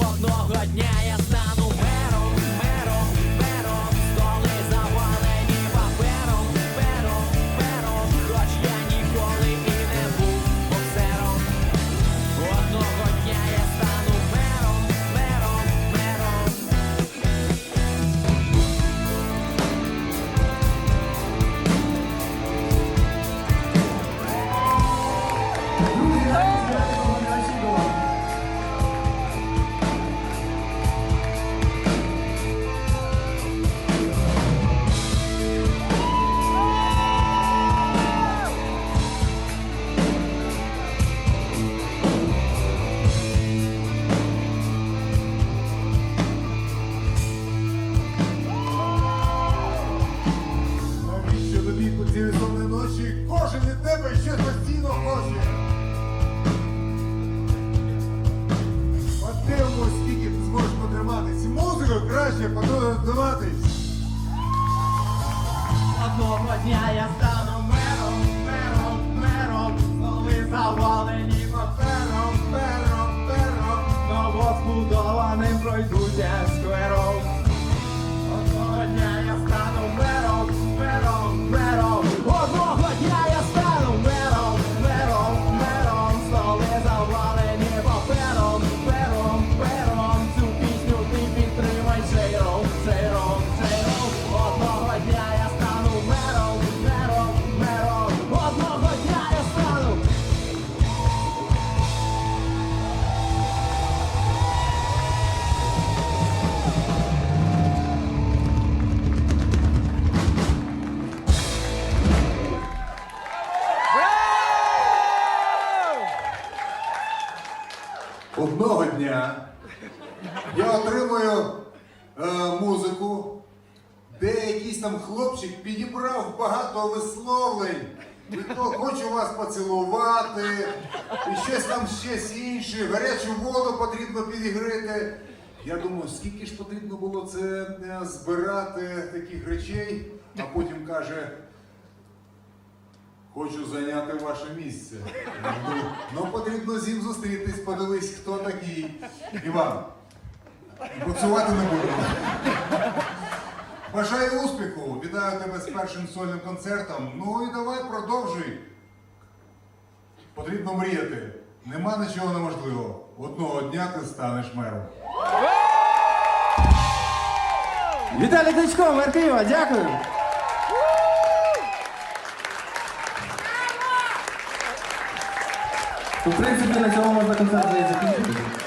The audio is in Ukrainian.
Одного дня я стану Тобі по сонної ночі кожен від тебе щось постійно хоче? Подивимось, скільки ти зможеш потриматись. Музику краще потриматись. Одного дня я стану мером, мером, мером, столи завалені папером, пером, пером, новозбудованим пройдуся Одного дня я отримую е, музику, де якийсь там хлопчик підібрав багато висловлень. Від хочу вас поцілувати, і щось там щось інше, гарячу воду потрібно підігрити. Я думаю, скільки ж потрібно було це е, збирати таких речей, а потім каже, Хочу зайняти ваше місце. Ну, ну потрібно з ним зустрітись, подивись, хто такий. Іван, боксувати не будемо. Бажаю успіху, вітаю тебе з першим сольним концертом. Ну і давай продовжуй. Потрібно мріяти. Нема нічого неможливого. Одного дня ти станеш мером. Віталій Кличко, мер дякую. В принципі, на цьому можна концерт закінчити.